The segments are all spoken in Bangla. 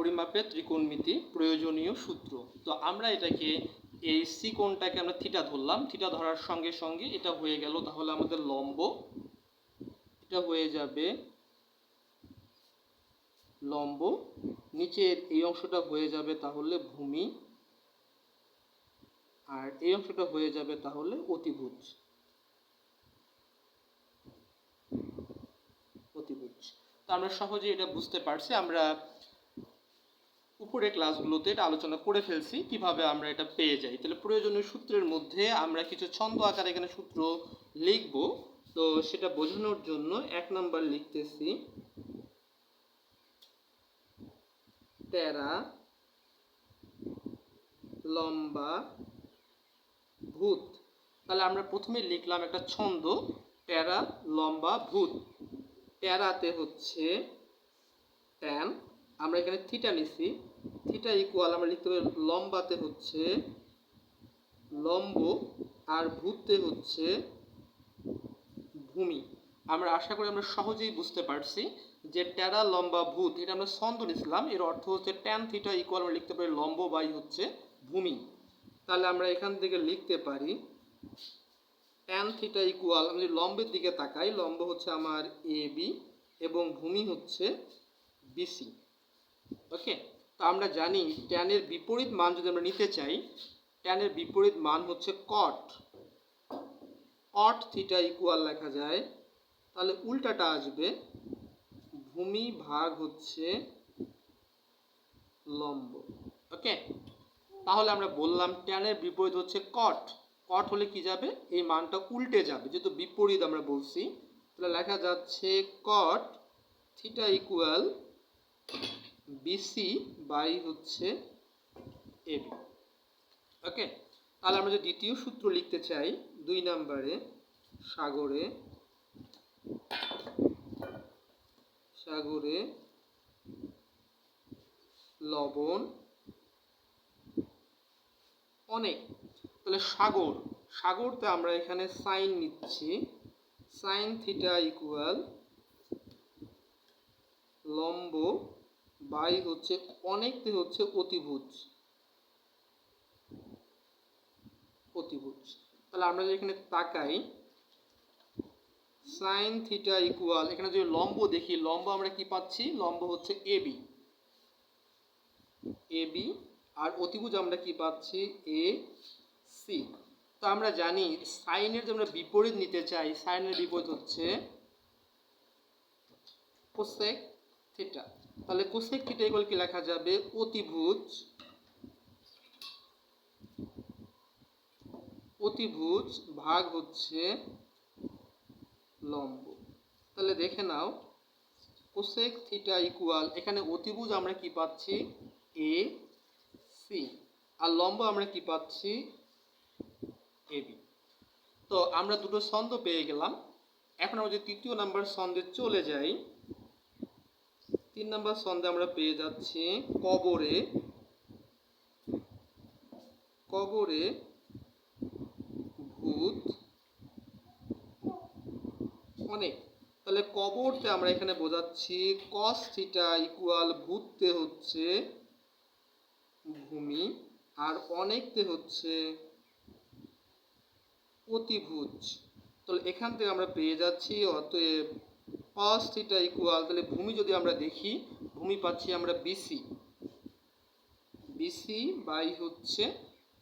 পরিমাপের ত্রিকোণমিতি প্রয়োজনীয় সূত্র। তো আমরা এটাকে এই সি কোণটাকে আমরা থিটা ধরলাম। থিটা ধরার সঙ্গে সঙ্গে এটা হয়ে গেল তাহলে আমাদের লম্ব। এটা হয়ে যাবে লম্ব। নিচের এই অংশটা হয়ে যাবে তাহলে ভূমি। আর এই অংশটা হয়ে যাবে তাহলে অতিভুজ। অতিভুজ। তো আমরা সহজে এটা বুঝতে পারছি। আমরা উপরে ক্লাসগুলোতে এটা আলোচনা করে ফেলছি, কীভাবে আমরা এটা পেয়ে যাই। তাহলে প্রয়োজনীয় সূত্রের মধ্যে আমরা কিছু ছন্দ আকারে এখানে সূত্র লিখব। তো সেটা বোঝানোর জন্য এক নাম্বার লিখতেছি। তেরা, লম্বা, ভূত। তাহলে আমরা প্রথমে লিখলাম একটা ছন্দ প্যারা লম্বা, ভূত। প্যারাতে হচ্ছে ট্যান আমরা এখানে থিটা নিছি। থিটা ইকুয়াল আমরা লিখতে পারি লম্বাতে হচ্ছে লম্ব আর ভূতে হচ্ছে ভূমি। আমরা আশা করি আমরা সহজেই বুঝতে পারছি যে টেরা লম্বা ভূত, এটা আমরা ছন্দ নিছিলাম, এর অর্থ হচ্ছে ট্যান থিটা ইকুয়াল আমরা লিখতে পারি লম্ব বাই হচ্ছে ভূমি। তাহলে আমরা এখান থেকে লিখতে পারি ট্যান থিটা ইকুয়াল আমি লম্বের দিকে তাকাই, লম্ব হচ্ছে আমার এ বি এবং ভূমি হচ্ছে বিসি ওকে তো আমরা জানি ট্যানের বিপরীত মান যদি আমরা নিতে চাই ট্যানের বিপরীত মান হচ্ছে কট কট থিটা ইকুয়াল লেখা যায়। তাহলে উল্টাটা আসবে, ভূমি ভাগ হচ্ছে লম্ব। ওকে তাহলে আমরা বললাম ট্যানের বিপরীত হচ্ছে কট কট হলে কি যাবে? এই মানটা উল্টে যাবে। যেহেতু বিপরীত আমরা বলছি, তাহলে লেখা যাচ্ছে cot theta equal BC by হচ্ছে এবি ওকে তাহলে আমরা যে দ্বিতীয় সূত্র লিখতে চাই, দুই নম্বরে সাগরে সাগরে লবণ অনেক। তাহলে সাগর, সাগরতে আমরা এখানে সাইন নিচ্ছি। সাইন থিটা ইকুয়াল লম্ব বাই হচ্ছে অনেকতে হচ্ছে অতিভুজ। অতিভুজ। তাহলে আমরা যদি এখানে তাকাই, সাইন থিটা ইকুয়াল, এখানে যদি লম্ব দেখি, লম্ব আমরা কি পাচ্ছি? লম্ব হচ্ছে এবি এবি আর অতিভুজ আমরা কি পাচ্ছি? A C. তো আমরা জানি সাইনের যে আমরা বিপরীত নিতে চাই, সাইনের বিপরীত হচ্ছে কোসেক থিটা তাহলে কোসেক থিটা ইকুয়াল কি লেখা যাবে? অতিভুজ। অতিভুজ ভাগ হচ্ছে লম্ব। তাহলে দেখে নাও। কোসেক থিটা ইকুয়াল এখানে অতিভুজ আমরা কি পাচ্ছি? A, C. আর লম্ব আমরা কি পাচ্ছি? এবি তো আমরা দুটো ছন্দ পেয়ে গেলাম। এখন আমরা যদি তৃতীয় নাম্বার ছন্দে চলে যাই তিন নাম্বার ছন্দে আমরা পেয়ে যাচ্ছি কবরে। কবরে ভূত। অনেক। তাহলে কবরতে আমরা এখানে বোঝাচ্ছি কস থিটা ইকুয়াল ভূততে হচ্ছে ভূমি আর অনেকতে হচ্ছে অতিভুজ। তাহলে এখান থেকে আমরা পেয়ে যাচ্ছি, অতএব কস থিটা ইকুয়াল তাহলে ভূমি যদি আমরা দেখি, ভূমি পাচ্ছি আমরা বিসি বিসি বাই হচ্ছে,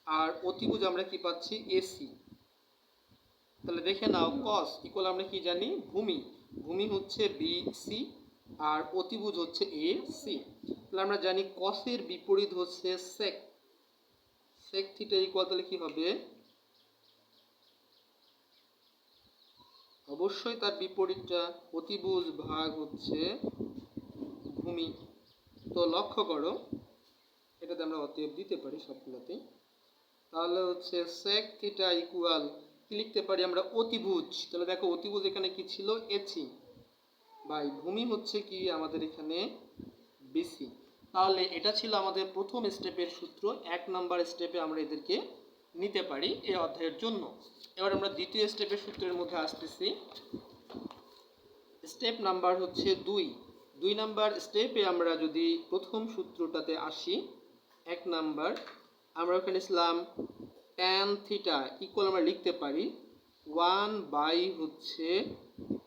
আর অতিভুজ আমরা কি পাচ্ছি? এসি তাহলে দেখে নাও কস ইকুয়াল আমরা কি জানি? ভূমি। ভূমি হচ্ছে বিসি আর অতিভুজ হচ্ছে এ সি তাহলে আমরা জানি কসের বিপরীত হচ্ছে সেক সেক থিটা ইকুয়াল তাহলে কি হবে? অবশ্যই তার বিপরীতটা অতিভুজ ভাগ হচ্ছে ভূমি। তো লক্ষ্য করো, এটাতে আমরা অতএব দিতে পারি সবগুলোতেই তাহলে হচ্ছে সেক থিটা ইকুয়াল কি লিখতে পারি আমরা? অতিভুজ। তাহলে দেখো অতিভুজ এখানে কি ছিল? এচি বাই ভূমি হচ্ছে কি আমাদের এখানে বিসি তাহলে এটা ছিল আমাদের প্রথম স্টেপের সূত্র। এক নাম্বার স্টেপে আমরা এদেরকে নিতে পারি এই অধ্যায়ের জন্য। এবার আমরা দ্বিতীয় স্টেপের সূত্রের মধ্যে আসতেছি। স্টেপ নাম্বার হচ্ছে দুই। দুই নাম্বার স্টেপে আমরা যদি প্রথম সূত্রটাতে আসি, এক নাম্বার আমরা ওখানে ইসলাম ট্যান থিটা ইকুয়াল আমরা লিখতে পারি ওয়ান বাই হচ্ছে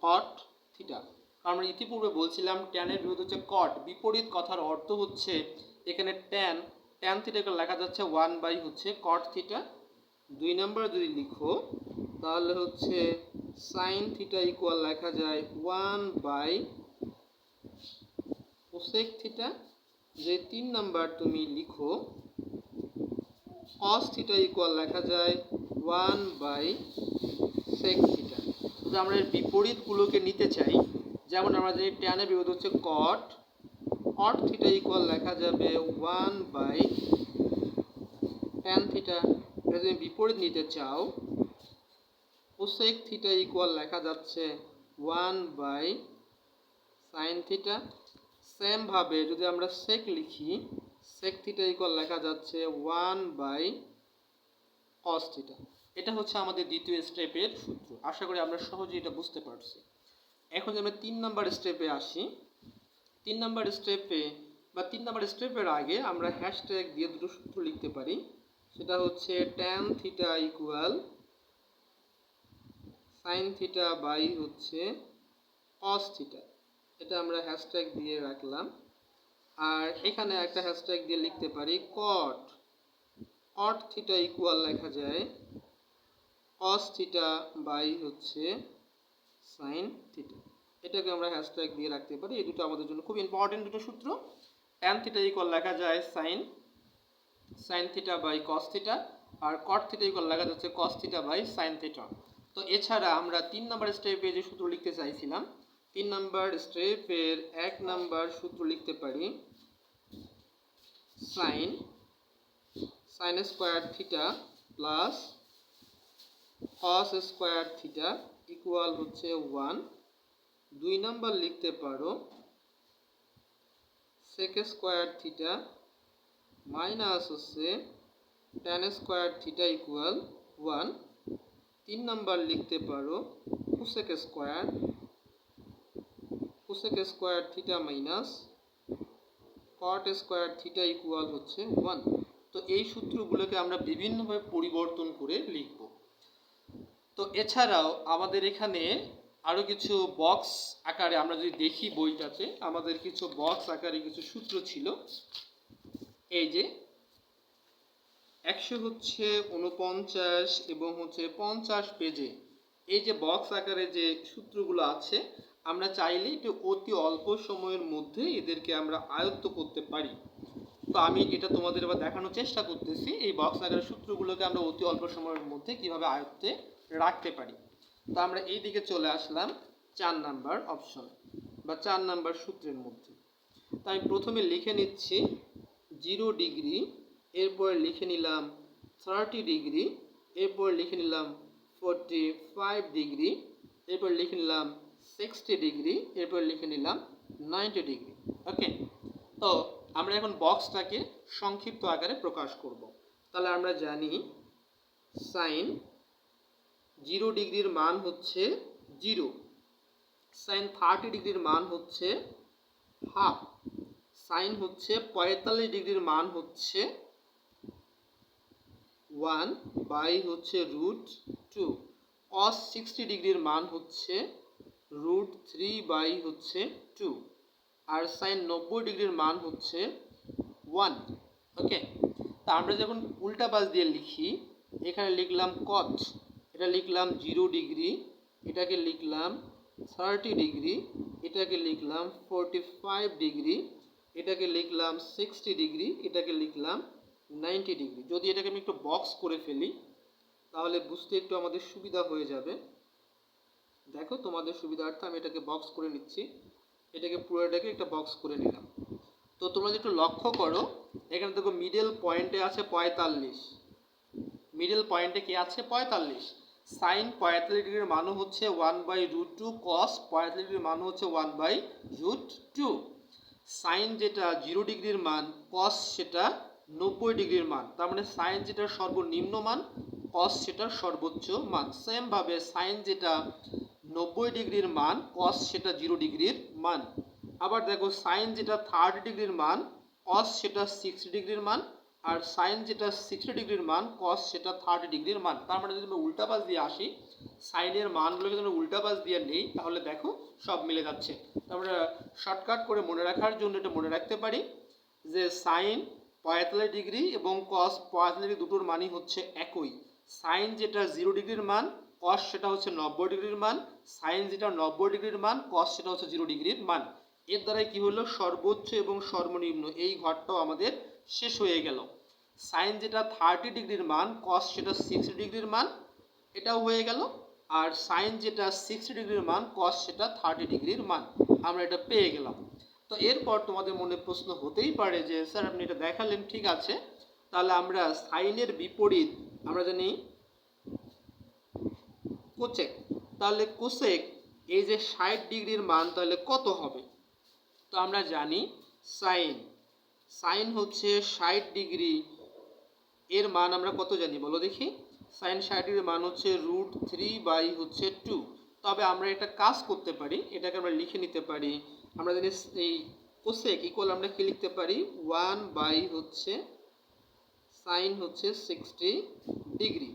হট থিটা আমরা ইতিপূর্বে বলছিলাম ট্যানের বিরুদ্ধে হচ্ছে কট বিপরীত কথার অর্থ হচ্ছে এখানে ট্যান ট্যান থিটাকে লেখা যাচ্ছে ওয়ান বাই হচ্ছে কট থিটা দুই নাম্বার যদি লিখো, তাহলে হচ্ছে সাইন থিটা ইকুয়াল লেখা যায় ওয়ান বাই কোসেক থিটা যে তিন নাম্বার তুমি লিখো কস থিটা ইকুয়াল লেখা যায় ওয়ান বাই সেক থিটা যদি আমরা এর বিপরীতগুলোকে নিতে চাই, যেমন আমরা জানি ট্যানের বিপরীত হচ্ছে কট কট থিটা ইকুয়াল লেখা যাবে ওয়ান বাই ট্যান থিটা এটা যদি বিপরীত নিতে চাও কোসেক থিটা ইকুয়াল লেখা যাচ্ছে ওয়ান বাই সাইন থিটা সেমভাবে যদি আমরা সেক লিখি সেক থিটা ইকুয়াল লেখা যাচ্ছে ওয়ান বাই কস থিটা এটা হচ্ছে আমাদের দ্বিতীয় স্টেপের সূত্র। আশা করি আমরা সহজেই এটা বুঝতে পারছি। এখন যদি আমরা তিন নাম্বার স্টেপে আসি। তিন নাম্বার স্টেপে বা তিন নাম্বার স্টেপের আগে আমরা হ্যাশট্যাগ দিয়ে দুটো সূত্র লিখতে পারি। সেটা হচ্ছে tan theta equal sine theta by হচ্ছে কস থিটা এটা আমরা হ্যাশট্যাগ দিয়ে রাখলাম। আর এখানে একটা হ্যাশট্যাগ দিয়ে লিখতে পারি কট কট থিটা ইকুয়াল লেখা যায় কস থিটা বাই হচ্ছে সাইন থিটা এটাকে আমরা হ্যাশট্যাগ দিয়ে রাখতে পারি। এই দুটো আমাদের জন্য খুব ইম্পর্টেন্ট দুটো সূত্র। ট্যান থিটা ইকুয়াল লেখা যায় sine sine theta by cos theta R cot theta equal লেখা যাচ্ছে cos theta by sine theta তো এছাড়া আমরা তিন নাম্বার স্টেপে যে সূত্র লিখতে চাইছিলাম, তিন নাম্বার স্টেপের এক নাম্বার সূত্র লিখতে পারি sine sine square theta plus cos square theta equal হচ্ছে ওয়ান দুই নাম্বার লিখতে পারো সেক স্কোয়ার থিটা মাইনাস হচ্ছে tan square theta equal one তিন নাম্বার লিখতে পারো cosec square cosec square theta minus cot square theta equal হচ্ছে ওয়ান তো এই সূত্রগুলোকে আমরা বিভিন্নভাবে পরিবর্তন করে লিখব। তো এছাড়াও আমাদের এখানে আরও কিছু বক্স আকারে আমরা যদি দেখি বইটাতে, আমাদের কিছু বক্স আকারে কিছু সূত্র ছিল। এই যে, একশো হচ্ছে উনপঞ্চাশ এবং হচ্ছে পঞ্চাশ পেজে এই যে বক্স আকারে যে সূত্রগুলো আছে, আমরা চাইলে একটু অতি অল্প সময়ের মধ্যে এদেরকে আমরা আয়ত্ত করতে পারি। তো আমি এটা তোমাদের এবার দেখানোর চেষ্টা করতেছি, এই বক্স আকারের সূত্রগুলোকে আমরা অতি অল্প সময়ের মধ্যে কীভাবে আয়ত্তে রাখতে পারি। তো আমরা এই দিকে চলে আসলাম চার নাম্বার অপশন বা চার নাম্বার সূত্রের মধ্যে। তো আমি প্রথমে লিখে নিচ্ছি জিরো ডিগ্রি, এরপরে লিখে নিলাম থার্টি ডিগ্রি, এরপর লিখে নিলাম ফোরটি ফাইভ ডিগ্রি, এরপর লিখে নিলাম সিক্সটি ডিগ্রি, এরপর লিখে নিলাম নাইনটি ডিগ্রি। ওকে? তো আমরা এখন বক্সটাকে সংক্ষিপ্ত আকারে প্রকাশ করব। তাহলে আমরা জানি সাইন জিরো ডিগ্রির মান হচ্ছে জিরো। সাইন থার্টি ডিগ্রির মান হচ্ছে হাফ। সাইন হচ্ছে পঁয়তাল্লিশ ডিগ্রির মান হচ্ছে ওয়ান বাই হচ্ছে রুট টু। কস সিক্সটি ডিগ্রির মান হচ্ছে রুট থ্রি বাই হচ্ছে টু। আর সাইন নব্বই ডিগ্রির মান হচ্ছে ওয়ান। ওকে? তা আমরা যখন উল্টা পাশ দিয়ে লিখি, এখানে লিখলাম কট, এটা লিখলাম জিরো ডিগ্রি, এটাকে লিখলাম থার্টি ডিগ্রি, এটাকে লিখলাম ফোরটি ফাইভ ডিগ্রি এটাকে লিখলাম সিক্সটি ডিগ্রি এটাকে লিখলাম নাইনটি ডিগ্রি যদি এটাকে আমি একটু বক্স করে ফেলি, তাহলে বুঝতে একটু আমাদের সুবিধা হয়ে যাবে। দেখো তোমাদের সুবিধার্থে আমি এটাকে বক্স করে নিচ্ছি। এটাকে পুরোটাকে একটা বক্স করে নিলাম। তো তোমরা যদি একটু লক্ষ্য করো, এখানে দেখো মিডল পয়েন্টে আছে পঁয়তাল্লিশ। মিডল পয়েন্টে কি আছে? পঁয়তাল্লিশ। সাইন পঁয়তাল্লিশ ডিগ্রির মানও হচ্ছে one by root two cos পঁয়তাল্লিশ ডিগ্রির মানও হচ্ছে one by root two sine যেটা জিরো ডিগ্রির মান কস সেটা নব্বই ডিগ্রির মান। তার মানে সাইন যেটা সর্বনিম্ন মান কস সেটা সর্বোচ্চ মান। সেমভাবে সাইন যেটা নব্বই ডিগ্রির মান কস সেটা জিরো ডিগ্রির মান। আবার দেখো, সাইন যেটা থার্ড ডিগ্রির মান কস সেটা সিক্সটি ডিগ্রির মান আর সাইন যেটা সিক্সটি ডিগ্রির মান কস সেটা থার্টি ডিগ্রির মান। তার মানে যদি আমরা উল্টা পাশ দিয়ে আসি সাইনের মানগুলোকে যদি উল্টা পাশ দিয়ে নেই, তাহলে দেখো সব মিলে যাচ্ছে। আমরা শর্টকাট করে মনে রাখার জন্য এটা মনে রাখতে পারি যে সাইন পঁয়তাল্লিশ ডিগ্রি এবং কস পঁয়তাল্লিশ ডিগ্রি দুটোর মানই হচ্ছে একই। সাইন যেটা জিরো ডিগ্রির মান কস সেটা হচ্ছে নব্বই ডিগ্রির মান সাইন যেটা নব্বই ডিগ্রির মান কস সেটা হচ্ছে জিরো ডিগ্রির মান। এর দ্বারাই কি হলো? সর্বোচ্চ এবং সর্বনিম্ন এই ঘরটাও আমাদের শেষ হয়ে গেল। সাইন যেটা থার্টি ডিগ্রির মান কস সেটা সিক্সটি ডিগ্রির মান, এটাও হয়ে গেল। আর সাইন যেটা সিক্সটি ডিগ্রির মান কস সেটা থার্টি ডিগ্রির মান, আমরা এটা পেয়ে গেলাম। তো এরপর তোমাদের মনে প্রশ্ন হতেই পারে যে, স্যার, আপনি এটা দেখালেন, ঠিক আছে। তাহলে আমরা সাইনের বিপরীত, আমরা জানি কোচেক তাহলে কোসেক এই যে ষাট ডিগ্রির মান, তাহলে কত হবে? তো আমরা জানি সাইন সাইন হচ্ছে ষাট ডিগ্রি। এর মান আমরা কত জানি বলো দেখি। সাইন ষাট ডিগ্রির মান হচ্ছে রুট থ্রি বাই হচ্ছে টু। তবে আমরা একটা কাজ করতে পারি, এটাকে আমরা লিখে নিতে পারি। আমরা জানি এই কোসেক ইকুয়াল আমরা কি লিখতে পারি? ওয়ান বাই হচ্ছে সাইন হচ্ছে সিক্সটি ডিগ্রি।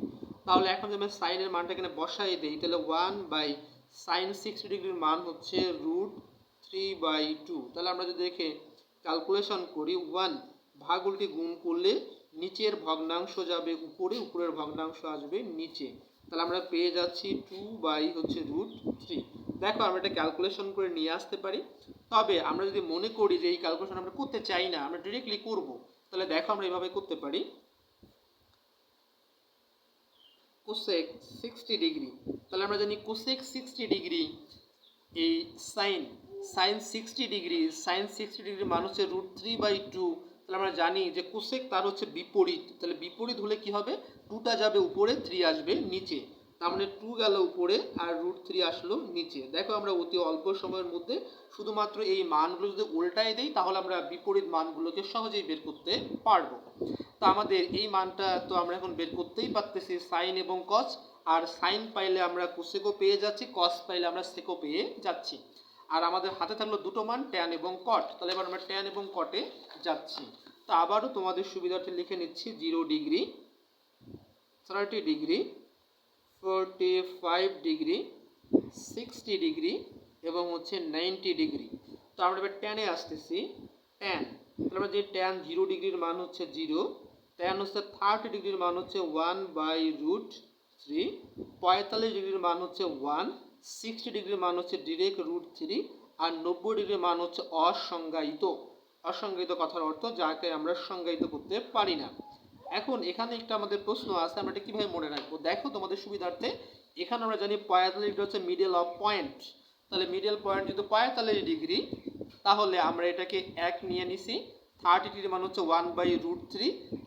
তাহলে এখন যদি আমরা সাইনের মানটা এখানে বসাই দিই, তাহলে ওয়ান বাই সাইন সিক্সটি ডিগ্রির মান হচ্ছে রুট থ্রি বাই টু। তাহলে আমরা যদি দেখে ক্যালকুলেশন করি ওয়ান ভাগ উল্টি গুণ করলে নিচের ভগ্নাংশ যাবে উপরে, উপরের ভগ্নাংশ আসবে নিচে। তাহলে আমরা পেয়ে যাচ্ছি টু বাই হচ্ছে রুট থ্রি দেখো আমরা এটা ক্যালকুলেশন করে নিয়ে আসতে পারি। তবে আমরা যদি মনে করি যে এই ক্যালকুলেশন আমরা করতে চাই না, আমরা ডিরেক্টলি করব, তাহলে দেখো আমরা এভাবে করতে পারি। কোসেক সিক্সটি ডিগ্রি তাহলে আমরা জানি কোসেক সিক্সটি ডিগ্রি এই sine sine sixty degree sine sixty degree মান হচ্ছে রুট থ্রি বাই টু। তাহলে আমরা জানি যে কোসেক তার হচ্ছে বিপরীত। তাহলে বিপরীত হলে কি হবে? টুটা যাবে উপরে, থ্রি আসবে নিচে। তার মানে টু গেল উপরে আর রুট থ্রি আসলো নিচে। দেখো আমরা অতি অল্প সময়ের মধ্যে শুধুমাত্র এই মানগুলো যদি উল্টায় দেই, তাহলে আমরা বিপরীত মানগুলোকে সহজেই বের করতে পারব। তো আমাদের এই মানটা তো আমরা এখন বের করতেই পারতেছি, সাইন এবং কস আর সাইন পাইলে আমরা কোসেকও পেয়ে যাচ্ছি কস পাইলে আমরা সেকও পেয়ে যাচ্ছি। আর আমাদের হাতে থাকল দুটো মান ট্যান এবং কট তাহলে এবার আমরা ট্যান এবং কটে যাচ্ছি। তো আবারও তোমাদের সুবিধার্থে লিখে নিচ্ছি zero degree thirty degree forty five degree sixty degree এবং হচ্ছে নাইনটি ডিগ্রি। তো আমরা এবার ট্যানে আসতেছি ট্যান তাহলে আমরা যে ট্যান জিরো ডিগ্রির মান হচ্ছে জিরো ট্যান হচ্ছে থার্টি ডিগ্রির মান হচ্ছে ওয়ান বাই রুট থ্রি পঁয়তাল্লিশ ডিগ্রির মান হচ্ছে ওয়ান সিক্সটি ডিগ্রির মান হচ্ছে ডিরেক্ট রুট থ্রি আর নব্বই ডিগ্রির মান হচ্ছে অসংজ্ঞায়িত। অসংজ্ঞায়িত কথার অর্থ যাকে আমরা সংজ্ঞায়িত করতে পারি না। এখন এখানে একটা আমাদের প্রশ্ন আছে, আমরা এটা কীভাবে মনে রাখব? দেখো তোমাদের সুবিধার্থে, এখানে আমরা জানি পঁয়তাল্লিশ ডিগ্রি হচ্ছে মিডল অফ পয়েন্ট তাহলে মিডল পয়েন্ট যদি পঁয়তাল্লিশ ডিগ্রি তাহলে আমরা এটাকে এক নিয়ে নিছি। থার্টি ডিগ্রি মান হচ্ছে ওয়ান বাই রুট থ্রি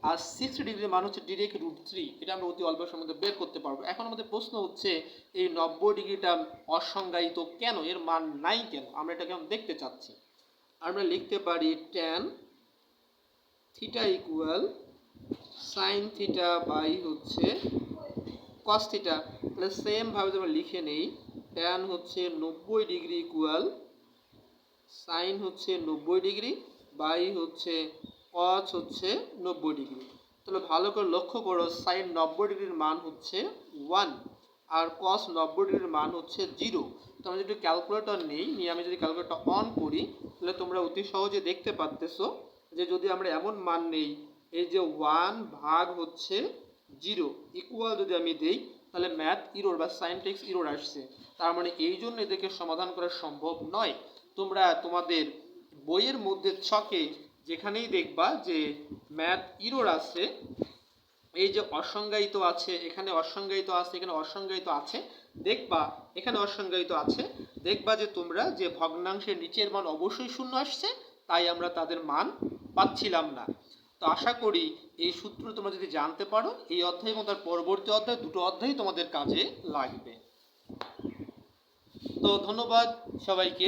আর সিক্সটি ডিগ্রি মান হচ্ছে ডিরেক্ট রুট থ্রি এটা আমরা অতি অল্প সময়ের বের করতে পারব। এখন আমাদের প্রশ্ন হচ্ছে, এই নব্বই ডিগ্রিটা অসংজ্ঞায়িত কেন? এর মান নাই কেন? আমরা এটাকে দেখতে চাচ্ছি। আমরা লিখতে পারি tan theta equal sine theta by হচ্ছে কস থিটা তাহলে সেমভাবে আমরা লিখে নেই ট্যান হচ্ছে নব্বই ডিগ্রি ইকুয়াল সাইন হচ্ছে নব্বই ডিগ্রি। বাই হচ্ছে কচ হচ্ছে নব্বই ডিগ্রি। তাহলে ভালো করে লক্ষ্য করো সাইন নব্বই ডিগ্রির মান হচ্ছে ওয়ান আর কস নব্বই ডিগ্রির মান হচ্ছে জিরো তো আমি যদি ক্যালকুলেটর নেই, নিয়ে আমি যদি ক্যালকুলেটর অন করি, তাহলে তোমরা অতি সহজে দেখতে পারতেছো যে যদি আমরা এমন মান নেই, এই যে ওয়ান ভাগ হচ্ছে জিরো ইকুয়াল যদি আমি দেই, তাহলে ম্যাথ ইরোর বা সাইনটেক্স ইরোর আসছে। তার মানে এই জন্য এদেরকে সমাধান করা সম্ভব নয়। তোমরা তোমাদের বইয়ের মধ্যে ছকে যেখানেই দেখবা যে ম্যাথ ইরোর আছে, এই যে অসংজ্ঞায়িত আছে, এখানে অসংজ্ঞায়িত আছে, এখানে অসংজ্ঞায়িত আছে, দেখবা এখানে অসংজ্ঞায়িত আছে, দেখবা যে তোমরা যে ভগ্নাংশের নিচের মান অবশ্যই শূন্য আসছে, তাই আমরা তাদের মান পাচ্ছিলাম না। তো আশা করি এই সূত্র তোমরা যদি জানতে পারো, এই অধ্যায় এবং তার পরবর্তী অধ্যায় দুটো অধ্যায় তোমাদের কাজে লাগবে। তো ধন্যবাদ সবাইকে।